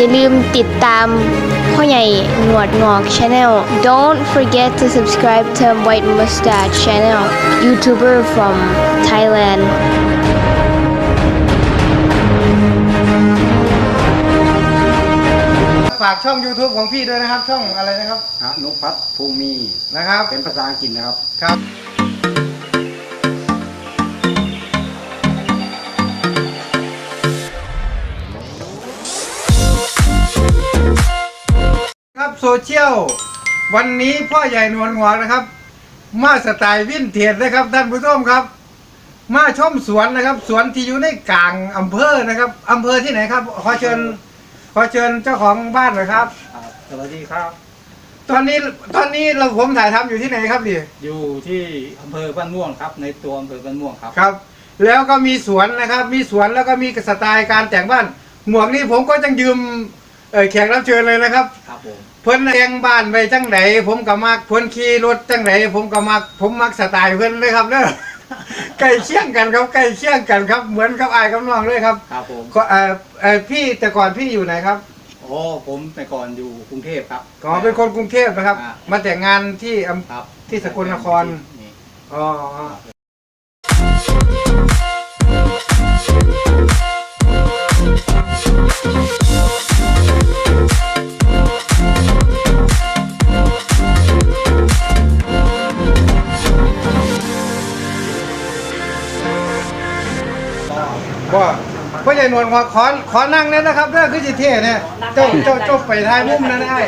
อย่าลืมติดตามพ่อใหญ่หนวดงอก Channel Don't forget to subscribe to White Mustache Channel YouTuber from Thailand ฝากช่อง YouTube ของพี่ด้วยนะครับ ช่องอะไรนะครับอนุพัฒน์ภูมินะครับ เป็นภาษาอังกฤษนะครับ ครับ โซเชียลวันนี้พ่อใหญ่หนวลหัวนะครับ มาสไตล์วินเทจนะครับท่านผู้ชมครับ มาชมสวนนะครับ สวนที่อยู่ในกลางอำเภอนะครับอำเภอที่ไหนครับ ขอเชิญขอเชิญเจ้าของบ้านหน่อยครับสวัสดีครับ ตอนนี้ตอนนี้เราผมถ่ายทำอยู่ที่ไหนครับดิอยู่ที่อำเภอบ้านม่วงครับ ในตัวอำเภอบ้านม่วงครับ ครับ แล้วก็มีสวนนะครับ มีสวนแล้วก็มีสไตล์การแต่งบ้าน หมวกนี้ผมก็จังยืมเอ่อแขกรับเชิญเลยนะครับครับผม เพิ่นแต่งบ้านไปจังไหนผมก็มักเพิ่นขี่รถจังไหนผมก็มักผมมักสไตล์เพิ่นเลยครับเด้อใกล้เคียงกันครับใกล้เคียงกันครับ เหมือนกับอายกับน้องเลยครับครับผมก็เอ่อเอ่อพี่แต่ก่อนพี่อยู่ไหนครับโอ้ผมแต่ก่อนอยู่กรุงเทพครับอ๋อเป็นคนกรุงเทพนะครับ อ่ามาแต่งงานที่อำ ครับที่สกลนคร นี่อ๋อว่าพ่อใหญ่หนวลขอขอขอนั่งเนี่ยนะครับเด้อคือสิเท่เนี่ยเจ้าเจ้าเจ้าไปทายมุมนั้นได้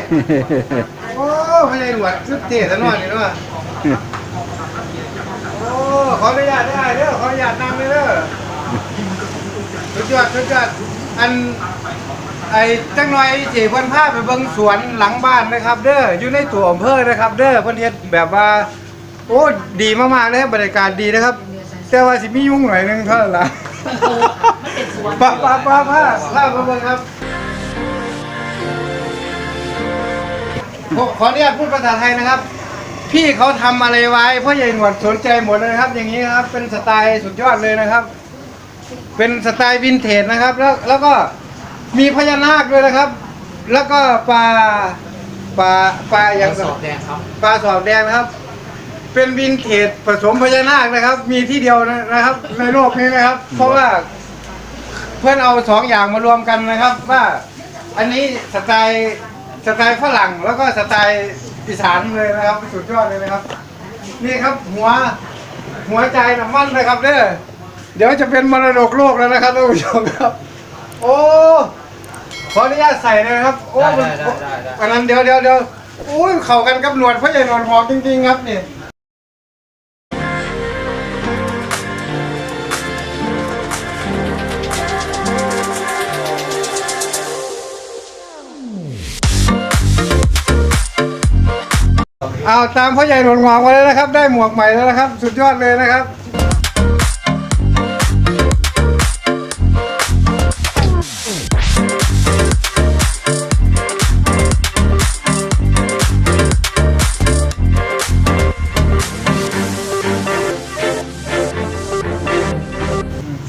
โอ้พ่อใหญ่หนวดคือเท่ซะหน่อยนี่เนาะโอ้ขออนุญาตได้เด้อขออนุญาตนั่งเลยเด้อสุดยอดสุดยอดอันไอ้จังหน่อยสิเพิ่นพาไปเบิ่งสวนหลังบ้านนะครับ เด้ออยู่ในตัวอำเภอนะครับ เด้อเพิ่นเฮ็ดแบบว่า โอ้ดีมากๆเลยครับบรรยากาศดีนะครับ แต่ว่าสิมียุ่งหน่อยนึงเท่านั้นล่ะ ป้าป้าป้าป้าป้ามาเบิ่งครับขอขออนุญาตพูดภาษาไทยนะครับ พี่เขาทำอะไรไว้พ่อใหญ่หนวดสนใจหมดเลยครับ อย่างนี้ครับ เป็นสไตล์สุดยอดเลยนะครับ เป็นสไตล์วินเทจนะครับ แล้วแล้วก็มีพญานาคด้วยนะครับ แล้วก็ปลาปลาปลาอย่างสอบแดงครับปลาสอบแดงครับ เป็นวินเทจผสมพญานาคนะครับ มีที่เดียวนะครับ ในโลกนี้นะครับ เพราะว่าเพื่อนเอาสองอย่างมารวมกันนะครับ ว่าอันนี้สไตล์สไตล์ฝรั่งแล้วก็สไตล์อีสานเลยนะครับสุดยอดเลยนะครับ นี่ครับหัวหัวใจน้ำมันนะครับเด้อเดี๋ยวจะเป็นมรดกโลกแล้วนะครับท่านผู้ชมครับ โอ้ขออนุญาตใส่เลยนะครับ โอ้มันอันนั้นเดี๋ยวเดี๋ยวเดี๋ยวโอ้ยเข้ากันกับหนวดพ่อใหญ่หนวดหอกจริงๆครับนี่ เอาตามพ่อใหญ่หนวดหงอกมาแล้วนะครับ ได้หมวกใหม่แล้วนะครับ สุดยอดเลยนะครับ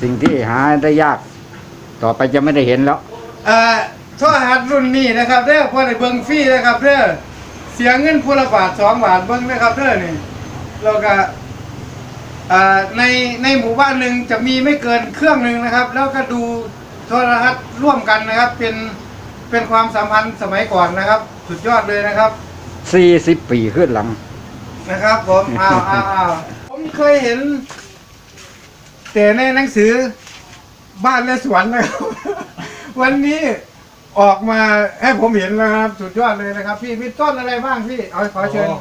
สิ่งที่หาได้ยาก ต่อไปจะไม่ได้เห็นแล้ว เอ่อโทรหัสรุ่นนี้นะครับเด้อพ่อในเบิงฟรีนะครับเด้อ เสียเงินพูละบาทสองบาทเบิ้งนะครับเด้อนี่แล้วก็เอ่อในในหมู่บ้านหนึ่งจะมีไม่เกินเครื่องหนึ่งนะครับ แล้วก็ดูโทรทัศน์ร่วมกันนะครับ เป็นเป็นความสัมพันธ์สมัยก่อนนะครับ สุดยอดเลยนะครับ40ปีขึ้นหลังนะครับผมอ้าวอ้าวอ้าวผมเคยเห็น แต่ในหนังสือบ้านและสวนนะครับ วันนี้ ออกมาให้ผมเห็นแล้วครับสุดยอดเลยนะครับ พี่มีต้นอะไรบ้างพี่เอาขอเชิญโ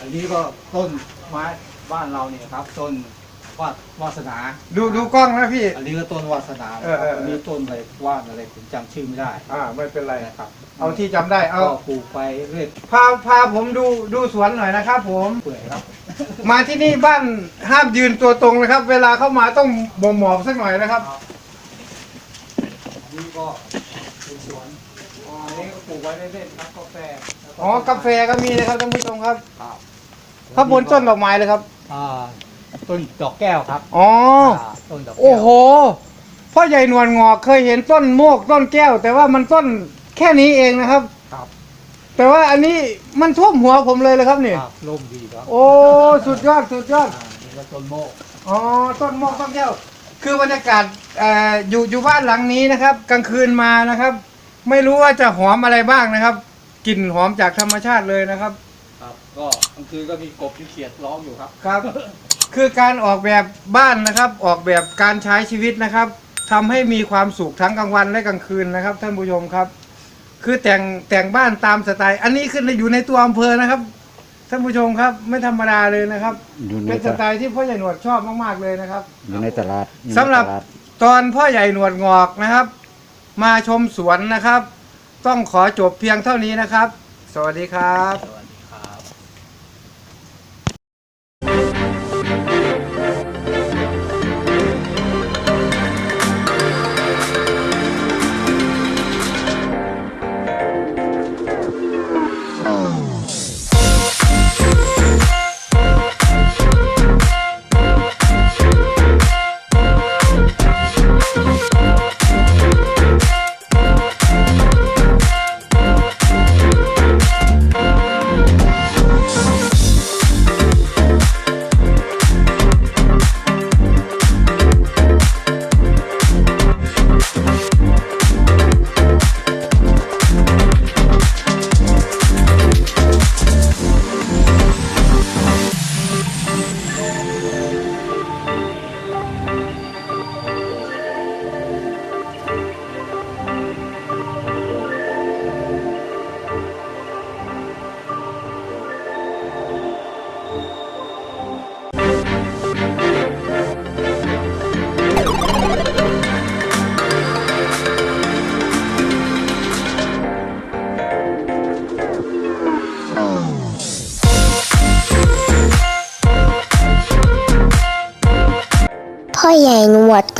อันนี้ก็ต้นไม้บ้านเราเนี่ยครับ ต้นวาดวาสนาดูดูกล้องนะพี่ อันนี้ก็ต้นวาสนาเออเออเออ อันนี้ต้นอะไรวาดอะไรผมจำชื่อไม่ได้อ่าไม่เป็นไร นะครับเอาที่จำได้เอาก็ปลูกไปเรื่อยพาพาผมดูดูสวนหน่อยนะครับผม เปื่อยครับ มาที่นี่บ้านห้ามยืนตัวตรงนะครับ เวลาเข้ามาต้องบ่มหมอบสักหน่อยนะครับ อันนี้ก็เป็นสวนอ๋ออันนี้ก็ปลูก ไว้เล่นๆครับกาแฟแล้วอ๋อกาแฟก็มีนะครับท่านผู้ชมครับครับข้างบนต้นดอกไม้เลยครับ อ่าต้นดอกแก้วครับอ๋อาต้นดอกแก้วโอ้โหพ่อใหญ่หนวลงอกเคยเห็นต้นโมกต้นแก้ว แต่ว่ามันต้นแค่นี้เองนะครับ ครับแต่ว่าอันนี้มันท่วมหัวผมเลยเลยครับนี่ ครับร่มดีครับโอ้สุดยอดสุดยอด อ่านี่ก็ต้นโมกอ๋อต้นโมกต้นแก้วคือบรรยากาศเอ่ออยู่อยู่บ้านหลังนี้นะครับ กลางคืนมานะครับ ไม่รู้ว่าจะหอมอะไรบ้างนะครับกลิ่นหอมจากธรรมชาติเลยนะครับ ครับ ก็กลางคืนก็มีกบมีเขียดร้องอยู่ครับ ครับ คือการออกแบบบ้านนะครับ ออกแบบการใช้ชีวิตนะครับทำให้มีความสุขทั้งกลางวันและกลางคืนนะครับ ท่านผู้ชมครับ คือแต่งแต่งบ้านตามสไตล์ อันนี้ขึ้นอยู่ในตัวอำเภอนะครับ ท่านผู้ชมครับ ไม่ธรรมดาเลยนะครับอยู่ในเป็นสตไตล์ที่พ่อใหญ่หนวดชอบมากๆเลยนะครับ อยู่ในตลาดอยู่ในสำหรับตลาดตอนพ่อใหญ่หนวดงอกนะครับ มาชมสวนนะครับ ต้องขอจบเพียงเท่านี้นะครับ สวัสดีครับ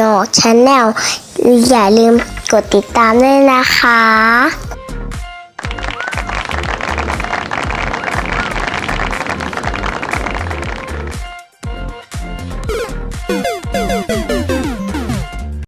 ญ่หนวดงชาแนลอย่าลืมกดติดตามด้วยนะคะ